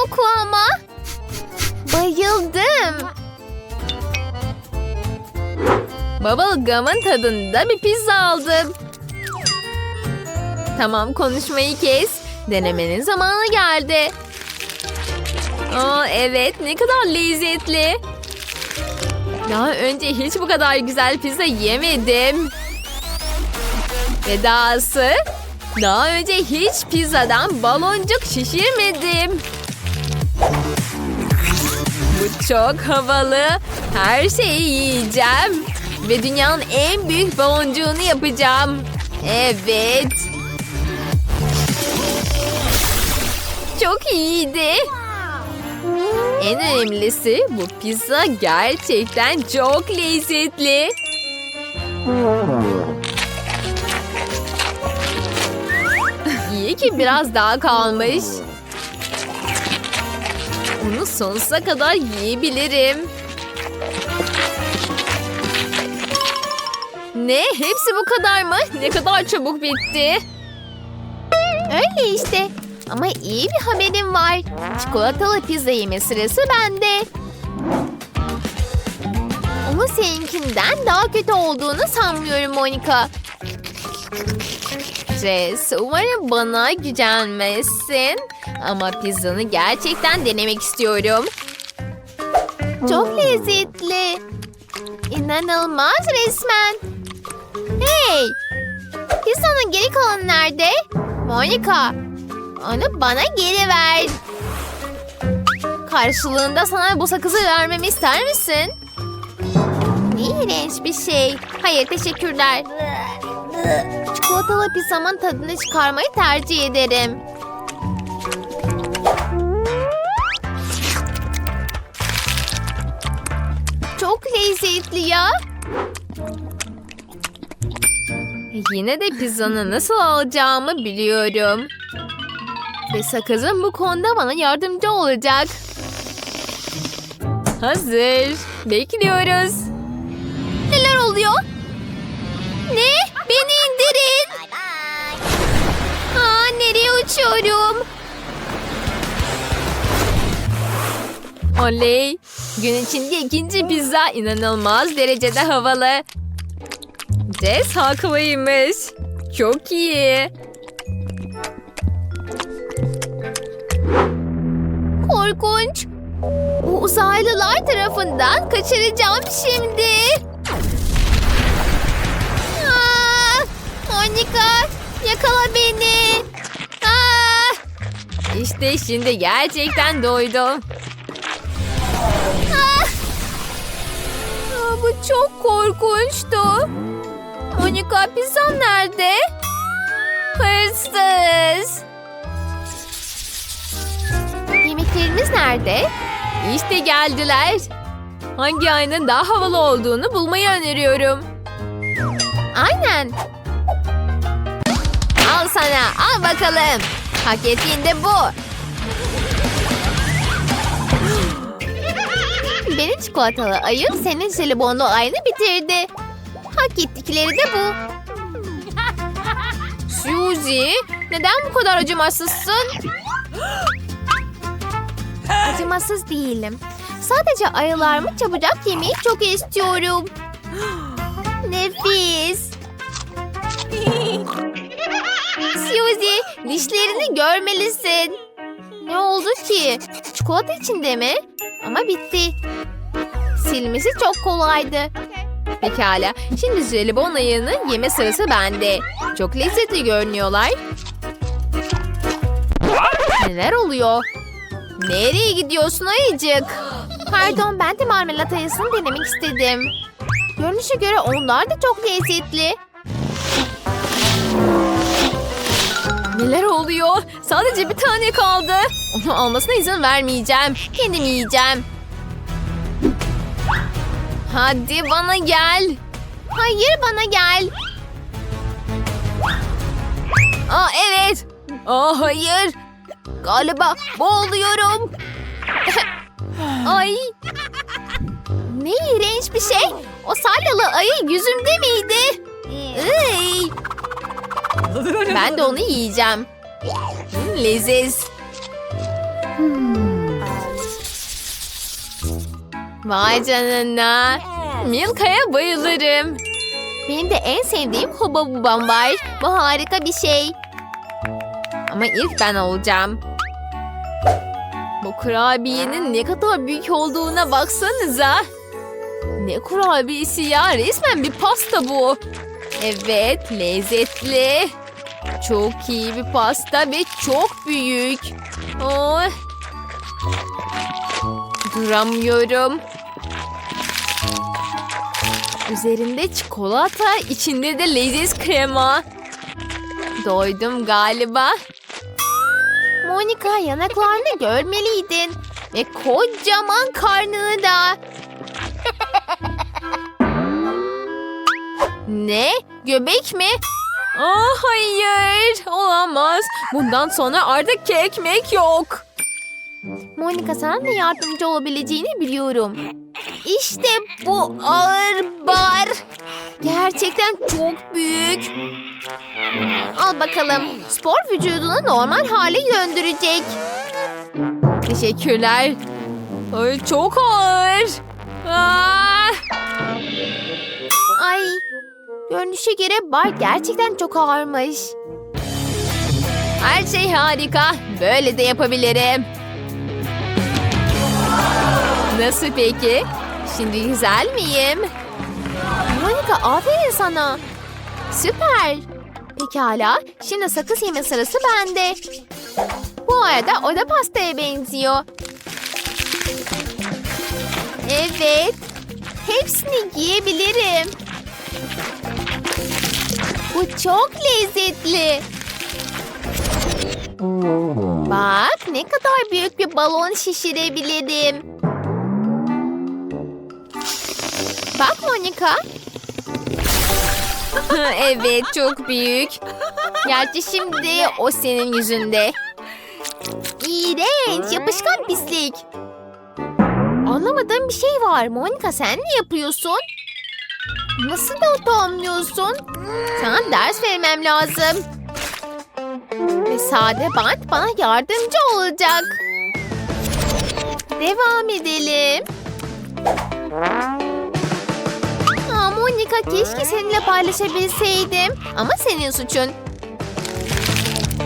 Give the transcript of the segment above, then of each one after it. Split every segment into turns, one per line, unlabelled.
koku ama. Bayıldım. Bubblegum'ın tadında bir pizza aldım. Tamam konuşmayı kes. Denemenin zamanı geldi. Aa, evet ne kadar lezzetli. Daha önce hiç bu kadar güzel pizza yemedim. Ve daha önce hiç pizzadan baloncuk şişirmedim. Bu çok havalı. Her şeyi yiyeceğim. Ve dünyanın en büyük baloncuğunu yapacağım. Evet. Çok iyiydi. En önemlisi bu pizza gerçekten çok lezzetli. İyi ki biraz daha kalmış. Onu sonsuza kadar yiyebilirim. Ne? Hepsi bu kadar mı? Ne kadar çabuk bitti. Öyle işte. Ama iyi bir haberim var. Çikolatalı pizza yeme sırası bende. Ama seninkinden daha kötü olduğunu sanmıyorum Monika. Jess, umarım bana gücenmezsin. Ama pizzanı gerçekten denemek istiyorum. Çok lezzetli. İnanılmaz resmen. Hey! Pizzanın geri kalanı nerede? Monika, onu bana geri ver. Karşılığında sana bu sakızı vermemi ister misin? Ne iğrenç bir şey. Hayır teşekkürler. Çikolatalı pizzamın tadını çıkarmayı tercih ederim. Çok lezzetli ya. Yine de pizzanı nasıl alacağımı biliyorum. Ve sakızın bu konuda bana yardımcı olacak. Hazır. Bekliyoruz. Neler oluyor? Uçuyorum? Oley. Gün içinde ikinci pizza inanılmaz derecede havalı. Jess haklıymış. Çok iyi. Korkunç. Bu uzaylılar tarafından kaçıracağım şimdi. Aa, Monika yakala beni. İşte şimdi gerçekten doydum. Aa. Aa, bu çok korkunçtu. Monika pizzam nerede? Hırsız. Yemeklerimiz nerede? İşte geldiler. Hangi ayının daha havalı olduğunu bulmayı öneriyorum. Aynen. Al sana, al bakalım. Hak ettiğin de bu. Benim çikolatalı ayım senin jelibonlu ayını bitirdi. Hak ettikleri de bu. Suzy, neden bu kadar acımasızsın? Acımasız değilim. Sadece ayılarımı çabucak yemeyi çok istiyorum. Nefis. Suzy, dişlerini görmelisin. Ne oldu ki? Çikolata içinde mi? Ama bitti. Silmesi çok kolaydı. Pekala. Şimdi jelibon ayığını yeme sırası bende. Çok lezzetli görünüyorlar. Neler oluyor? Nereye gidiyorsun ayıcık? Pardon ben de marmelat ayısını denemek istedim. Görünüşe göre onlar da çok lezzetli. Neler oluyor? Sadece bir tane kaldı. Onu almasına izin vermeyeceğim. Kendim yiyeceğim. Hadi bana gel. Hayır bana gel. Aa evet. Aa hayır. Galiba boğuluyorum. Ay. Ne iğrenç bir şey. O salyalı ayı yüzümde miydi? Iy. Ben de onu yiyeceğim. Hmm, leziz. Vay canına. Milka'ya bayılırım. Benim de en sevdiğim Huba Bubam var. Bu harika bir şey. Ama ilk ben olacağım. Bu kurabiyenin ne kadar büyük olduğuna baksanıza. Ne kurabiyesi ya? Resmen bir pasta bu. Evet, lezzetli. Çok iyi bir pasta ve çok büyük. Oh. Duramıyorum. Üzerinde çikolata, içinde de leziz krema. Doydum galiba. Monika yanaklarını görmeliydin. Ve kocaman karnını da. Ne? Göbek mi? Aa, hayır, olamaz. Bundan sonra artık ekmek yok. Monika sana da yardımcı olabileceğini biliyorum. İşte bu ağır bar. Gerçekten çok büyük. Al bakalım. Spor vücudunu normal hale döndürecek. Teşekkürler. Ay çok ağır. Aa! Görünüşe göre bar gerçekten çok ağırmış. Her şey harika. Böyle de yapabilirim. Nasıl peki? Şimdi güzel miyim? Monika aferin sana. Süper. Pekala. Şimdi sakız yeme sırası bende. Bu arada o da pastaya benziyor. Evet. Hepsini yiyebilirim. Bu çok lezzetli. Bak ne kadar büyük bir balon şişirebilirim. Bak Monika. evet çok büyük. Gerçi şimdi o senin yüzünde. İğrenç yapışkan pislik. Anlamadığım bir şey var. Monika sen ne yapıyorsun? Nasıl da utanmıyorsun? Sana ders vermem lazım. Ve sade bant bana yardımcı olacak. Devam edelim. Aa, Monika keşke seninle paylaşabilseydim. Ama senin suçun.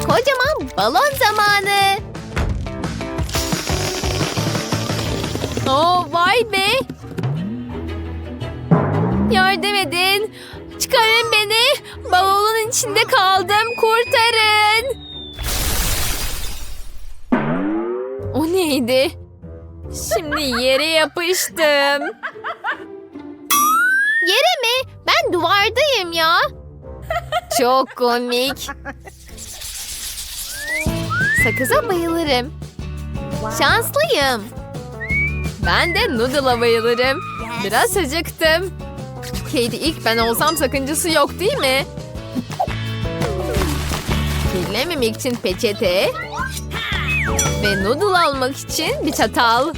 Kocaman balon zamanı. Oo, vay be. Yardım edin. Çıkarın beni. Balonun içinde kaldım. Kurtarın. O neydi? Şimdi yere yapıştım. Yere mi? Ben duvardayım ya. Çok komik. Sakıza bayılırım. Şanslıyım. Ben de noodle'a bayılırım. Biraz acıktım. Katie ilk ben olsam sakıncası yok değil mi? Kirlememek için peçete. Ve noodle almak için bir çatal.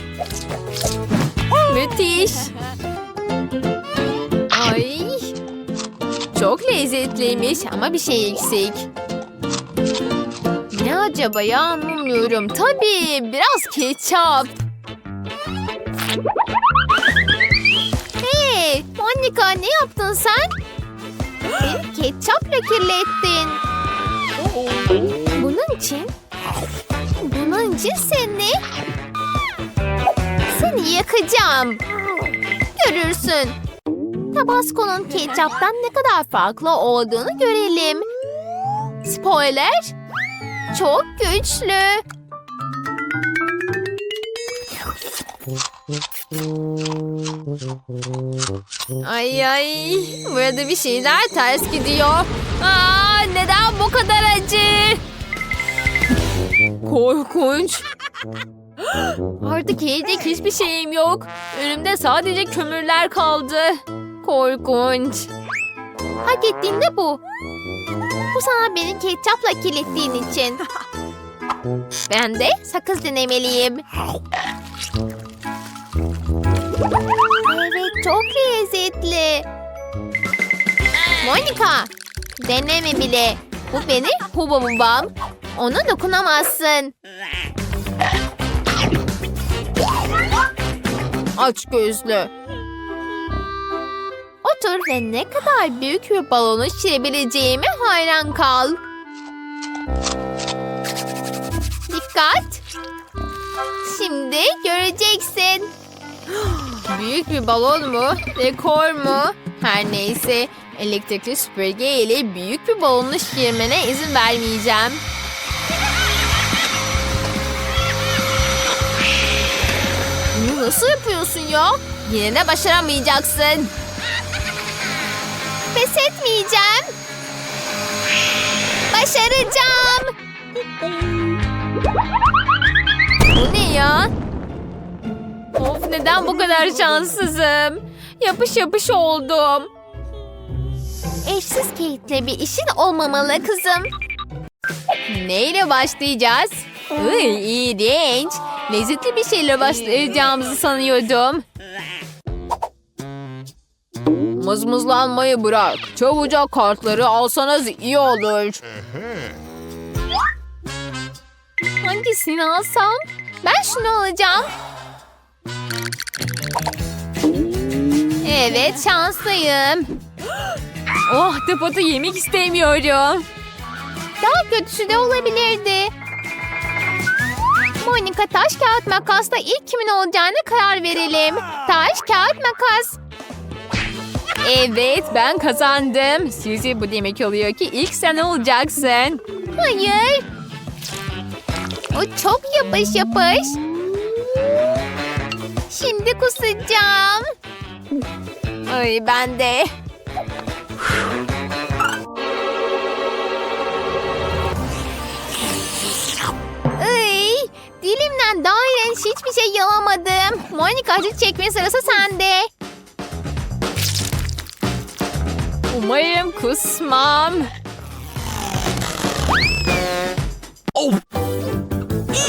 Müthiş. Ay. Çok lezzetliymiş ama bir şey eksik. Ne acaba ya anlamıyorum. Tabii biraz ketçap. Monika ne yaptın sen? Beni ketçapla kirlettin. Bunun için? Bunun için seni? Seni yakacağım. Görürsün. Tabasco'nun ketçaptan ne kadar farklı olduğunu görelim. Spoiler. Çok güçlü. Ay ay. Burada bir şeyler ters gidiyor. Aa, neden bu kadar acı? Korkunç. Artık yiyecek hiçbir şeyim yok. Önümde sadece kömürler kaldı. Korkunç. Hak ettiğin de bu. Bu sana beni ketçapla kirlettiğin için. Ben de sakız denemeliyim. Evet çok lezzetli. Monika deneme bile. Bu benim huba bubam. Ona dokunamazsın. Aç gözlü. Otur ve ne kadar büyük bir balonu şişirebileceğime hayran kal. Dikkat. Şimdi göreceksin. Büyük bir balon mu? Rekor mu? Her neyse elektrikli süpürge ile büyük bir balonu şişirmene izin vermeyeceğim. Bunu nasıl yapıyorsun ya? Yine de başaramayacaksın. Pes etmeyeceğim. Başaracağım. Bu ne ya? Of neden bu kadar şanssızım? Yapış yapış oldum. Eşsiz Kate'le bir işin olmamalı kızım. Neyle başlayacağız? Iy, iğrenç. Lezzetli bir şeyle başlayacağımızı sanıyordum. Mızmızlanmayı bırak. Çabucak kartları alsanız iyi olur. Hangisini alsam? Ben şunu alacağım. Evet şanslıyım. Oh tıpatı yemek istemiyorum. Daha kötüsü de olabilirdi. Monika taş kağıt makasla ilk kimin olacağını karar verelim. Taş kağıt makas. Evet ben kazandım. Suzy bu demek oluyor ki ilk sen olacaksın. Hayır. O çok yapış yapış. Şimdi kusacağım. Ay ben de. Ay, dilimden daha iğrenç hiçbir şey yalamadım. Monika acı çekme sırası sende. Umarım kusmam.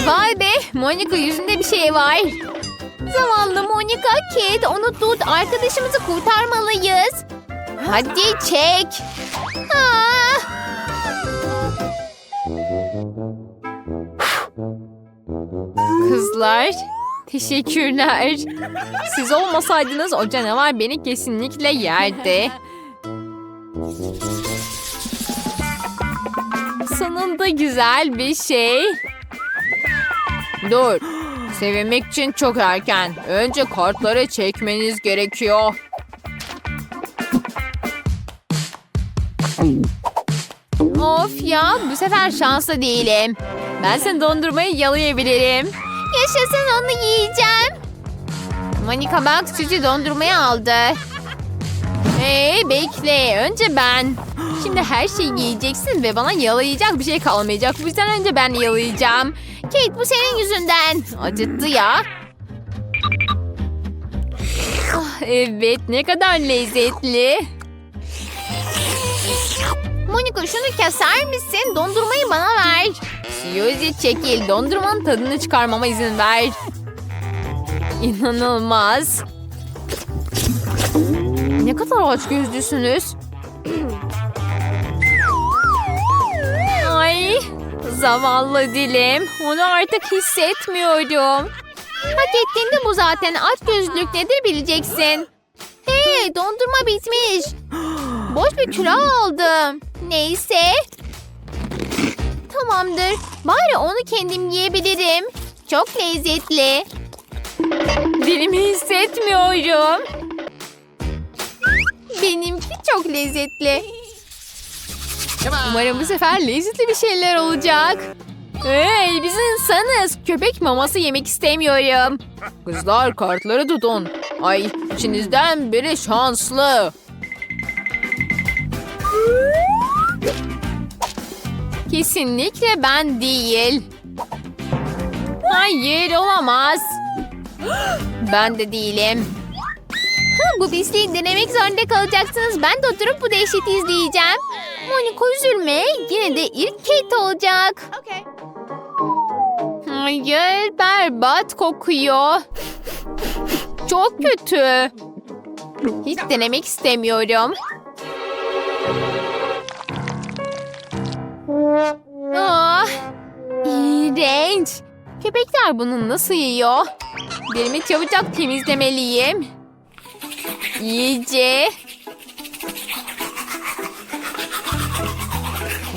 Vay be, Monika yüzünde bir şey var. Zavallı Monika, Kate onu tut. Arkadaşımızı kurtarmalıyız. Hadi çek. Aa! Kızlar, teşekkürler. Siz olmasaydınız o canavar beni kesinlikle yerdi. Sonunda güzel bir şey. Dur. Sevinmek için çok erken. Önce kartları çekmeniz gerekiyor. Of ya bu sefer şanslı değilim. Ben seni dondurmayı yalayabilirim. Yaşasın onu yiyeceğim. Monika bak Suzy dondurmayı aldı. Ee, bekle önce ben. Şimdi her şeyi yiyeceksin ve bana yalayacak bir şey kalmayacak. Bu yüzden önce ben yalayacağım. Kate bu senin yüzünden. Acıttı ya. Ah, evet ne kadar lezzetli. Monika şunu keser misin? Dondurmayı bana ver. Suzy çekil. Dondurmanın tadını çıkarmama izin ver. İnanılmaz. Ne kadar aç gözlüsünüz. Zavallı dilim. Onu artık hissetmiyorum. Hak ettiğinde bu zaten aç gözlük nedir bileceksin. Hey dondurma bitmiş. Boş bir külah aldım. Neyse. Tamamdır. Bari onu kendim yiyebilirim. Çok lezzetli. Dilimi hissetmiyorum. Benimki çok lezzetli. Umarım bu sefer lezzetli bir şeyler olacak. Hey biz insanız. Köpek maması yemek istemiyorum. Kızlar kartları tutun. Ay içinizden biri şanslı. Kesinlikle ben değil. Hayır olamaz. Ben de değilim. Bu pisliği denemek zorunda kalacaksınız. Ben de oturup bu dehşeti izleyeceğim. Monika üzülme. Yine de ilk Kate olacak. Hayır berbat kokuyor. Çok kötü. Hiç denemek istemiyorum. Ah, iğrenç. Köpekler bunu nasıl yiyor? Derimi çabucak temizlemeliyim. İyice.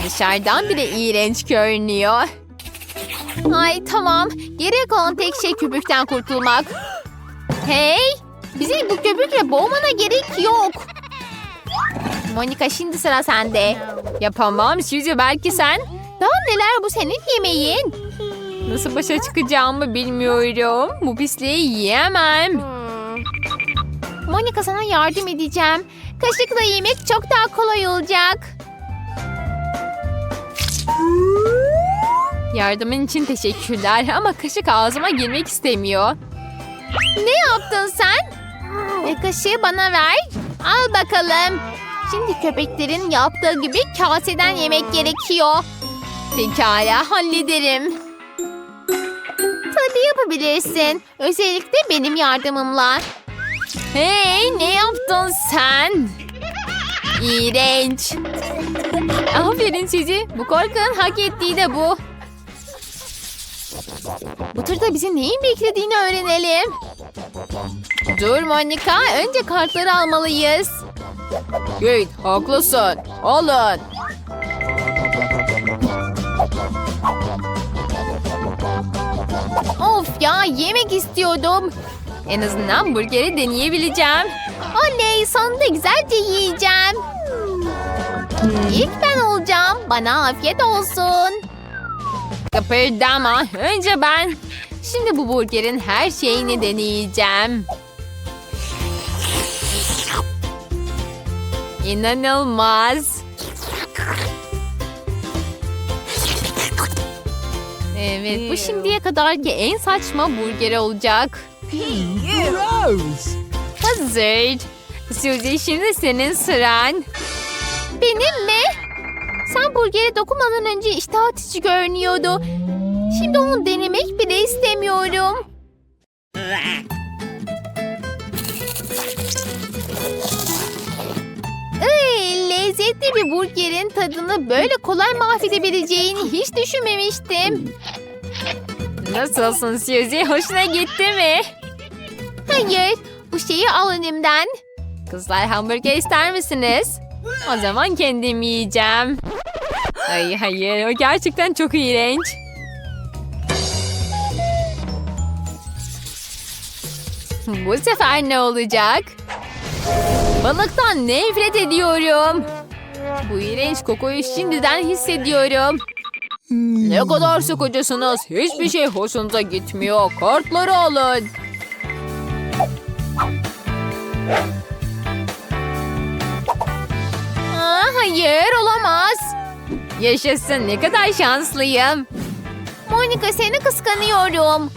Dışarıdan bile iğrenç görünüyor. Ay tamam. Geriye kalan tek şey köpükten kurtulmak. Hey! Bizi bu köpükle boğmana gerek yok. Monika şimdi sıra sende. Yapamam. Sizce belki sen. Daha neler bu senin yemeğin. Nasıl başa çıkacağımı bilmiyorum. Bu pisliği yiyemem. Monika sana yardım edeceğim. Kaşıkla yemek çok daha kolay olacak. Yardımın için teşekkürler ama kaşık ağzıma girmek istemiyor. Ne yaptın sen? E, kaşığı bana ver. Al bakalım. Şimdi köpeklerin yaptığı gibi kaseden yemek gerekiyor. Pekala hallederim. Tabii yapabilirsin. Özellikle benim yardımımla. Hey ne yaptın sen? İğrenç. Aferin sizi. Bu korkunun hak ettiği de bu. Bu turda bizi neyin beklediğini öğrenelim. Dur Monika. Önce kartları almalıyız. Git haklısın. Alın. Of ya yemek istiyordum. En azından burgeri deneyebileceğim. Oley sonunda güzelce yiyeceğim. İlk ben olacağım. Bana afiyet olsun. Kıpırdama. Önce ben. Şimdi bu burgerin her şeyini deneyeceğim. İnanılmaz. Evet bu şimdiye kadarki en saçma burger olacak. Hazır. Suzy şimdi senin sıran. Benim mi? Sen burgere dokunmadan önce iştah açıcı görünüyordu. Şimdi onu denemek bile istemiyorum. Iy, lezzetli bir burgerin tadını böyle kolay mahvedebileceğini hiç düşünmemiştim. Nasılsın Suzy? Hoşuna gitti mi? Hayır. Bu şeyi al önümden. Kızlar hamburger ister misiniz? O zaman kendim yiyeceğim. Ay hayır o gerçekten çok iğrenç. Bu sefer ne olacak? Balıktan nefret ediyorum. Bu iğrenç kokuyu şimdiden hissediyorum. Ne kadar sıkıcısınız. Hiçbir şey hoşunuza gitmiyor. Kartları alın. Aa, hayır olamaz. Yaşasın ne kadar şanslıyım. Monika seni kıskanıyorum.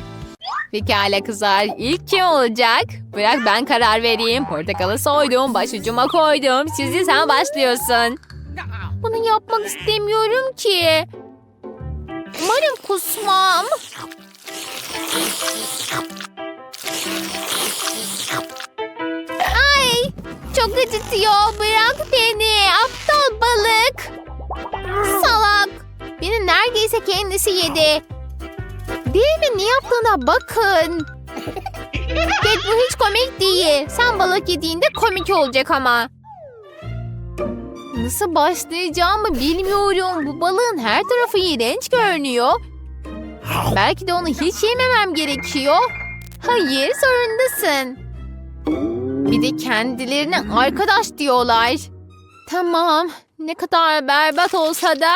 Pekala kızlar ilk kim olacak? Bırak ben karar vereyim. Portakalı soydum, başucuma koydum. Sizi sen başlıyorsun. Bunu yapmak istemiyorum ki. Umarım kusmam. Çok acıtıyor. Bırak beni. Aptal balık. Salak. Beni neredeyse kendisi yedi. Değil mi? Ne yaptığına bakın. Ted bu hiç komik değil. Sen balık yediğinde komik olacak ama. Nasıl başlayacağımı bilmiyorum. Bu balığın her tarafı iğrenç görünüyor. Belki de onu hiç yememem gerekiyor. Hayır zorundasın. Bir de kendilerine arkadaş diyorlar. Tamam. Ne kadar berbat olsa da.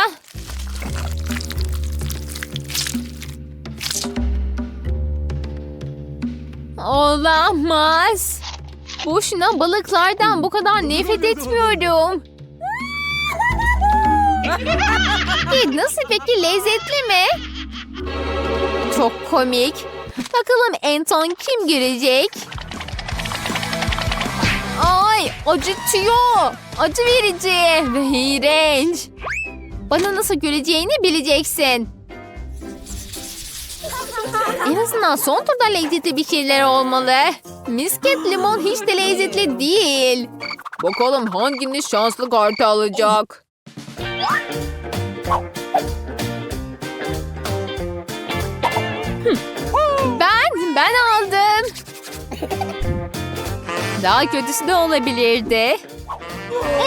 Olamaz. Boşuna balıklardan bu kadar nefret etmiyorum. Kid nasıl peki lezzetli mi? Çok komik. Bakalım en son kim görecek? Ay acıtıyor. Acı verici ve iğrenç. Bana nasıl göreceğini bileceksin. En azından son turda lezzetli bir şeyler olmalı. Misket limon hiç de lezzetli değil. Bakalım hanginiz şanslı kartı alacak. Ben, ben.
Daha kötüsü de olabilirdi.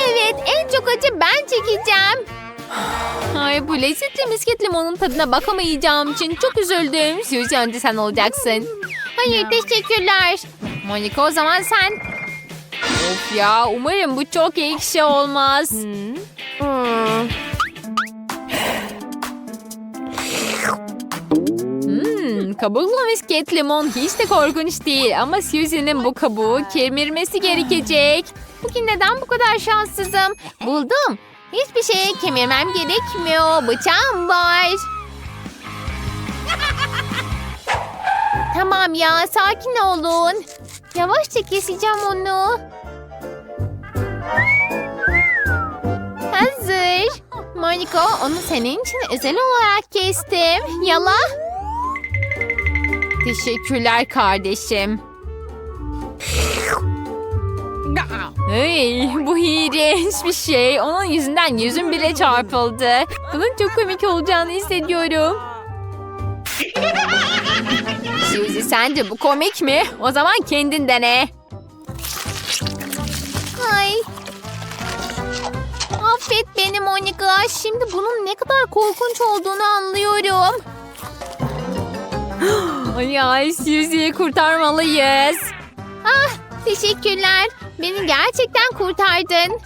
Evet en çok acı ben çekeceğim.
Ay bu lezzetli misket limonun tadına bakamayacağım için çok üzüldüm. Suzy önce sen olacaksın.
Hayır teşekkürler.
Monika o zaman sen. Of ya umarım bu çok ekşi olmaz.
Hmm.
Hmm, kabuklu misket limon hiç de korkunç değil ama Suzy'nin bu kabuğu kemirmesi gerekecek.
Bugün neden bu kadar şanssızım? Buldum. Hiçbir şeye kemirmem gerekmiyor. Bıçağım var. tamam ya sakin olun. Yavaşça keseceğim onu. Hazır. Monika onu senin için özel olarak kestim. Yala.
Teşekkürler kardeşim. Hey, bu iğrenç bir şey. Onun yüzünden yüzüm bile çarpıldı. Bunun çok komik olacağını hissediyorum. Suzy sence bu komik mi? O zaman kendin dene.
Ay. Affet beni Monika. Şimdi bunun ne kadar korkunç olduğunu anlıyorum.
Ay Suzy'yi kurtarmalıyız.
Ah, teşekkürler. Beni gerçekten kurtardın.